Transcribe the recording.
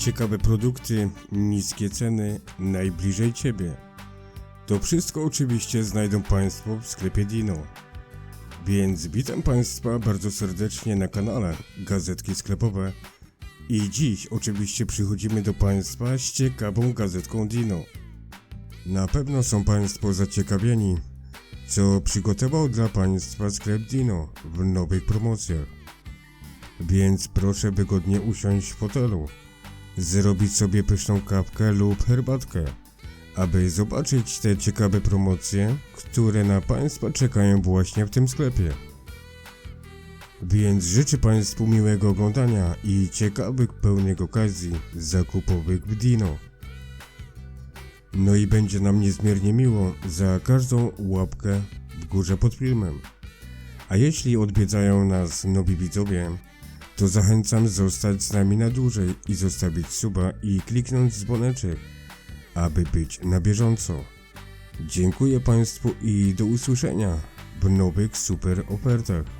ciekawe produkty, niskie ceny, najbliżej Ciebie. To wszystko oczywiście znajdą Państwo w sklepie Dino. Więc witam Państwa bardzo serdecznie na kanale Gazetki Sklepowe. I dziś oczywiście przychodzimy do Państwa z ciekawą gazetką Dino. Na pewno są Państwo zaciekawieni, co przygotował dla Państwa sklep Dino w nowych promocjach. Więc proszę wygodnie usiąść w fotelu, zrobić sobie pyszną kawkę lub herbatkę, aby zobaczyć te ciekawe promocje, które na Państwa czekają właśnie w tym sklepie. Więc życzę Państwu miłego oglądania i ciekawych pełnych okazji zakupowych w Dino. No i będzie nam niezmiernie miło za każdą łapkę w górze pod filmem. A jeśli odwiedzają nas nowi widzowie, to zachęcam zostać z nami na dłużej i zostawić suba i kliknąć dzwoneczek, aby być na bieżąco. Dziękuję Państwu i do usłyszenia w nowych super ofertach.